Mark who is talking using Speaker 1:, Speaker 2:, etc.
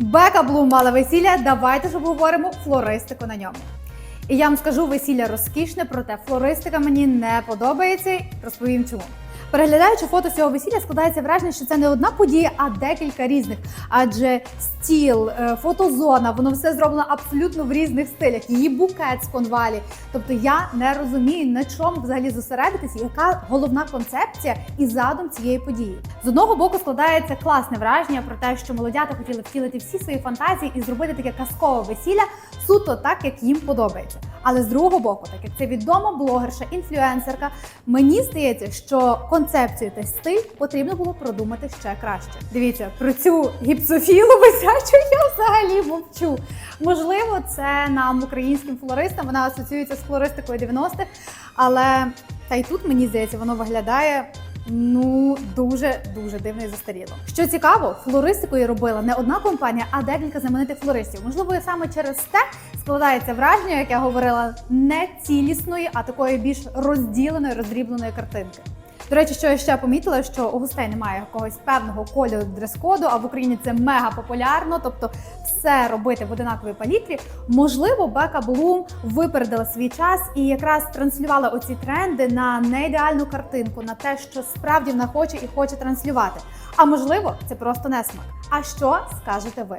Speaker 1: Бека Блум мала весілля. Давайте ж обговоримо флористику на ньому. І я вам скажу, весілля розкішне, проте флористика мені не подобається. Розповім чому. Переглядаючи фото цього весілля, складається враження, що це не одна подія, а декілька різних. Адже стіл, е, фотозона, воно все зроблено абсолютно в різних стилях. Її букет з конвалі. Тобто я не розумію, на чому взагалі зосередитись, яка головна концепція і задум цієї події. З одного боку складається класне враження про те, що молодята хотіли втілити всі свої фантазії і зробити таке казкове весілля суто так, як їм подобається. Але з другого боку, так як це відома блогерша, інфлюенсерка, мені здається, що концепцію та стиль потрібно було продумати ще краще. Дивіться, про цю гіпсофілу висячу я взагалі мовчу. Можливо, це нам, українським флористам, вона асоціюється з флористикою 90-х, але та й тут мені здається, воно виглядає. Ну дуже дуже дивно і застаріло. Що цікаво, флористикою робила не одна компанія, а декілька знаменитих флористів. Можливо, саме через те складається враження, як я говорила, не цілісної, а такої більш розділеної, роздрібленої картинки. До речі, що я ще помітила, що у гостей немає якогось певного кольору дрес-коду, а в Україні це мега популярно, тобто все робити в одинаковій палітрі. Можливо, Бека Блум випередила свій час і якраз транслювала оці тренди на неідеальну картинку, на те, що справді вона хоче і хоче транслювати. А можливо, це просто несмак. А що скажете ви?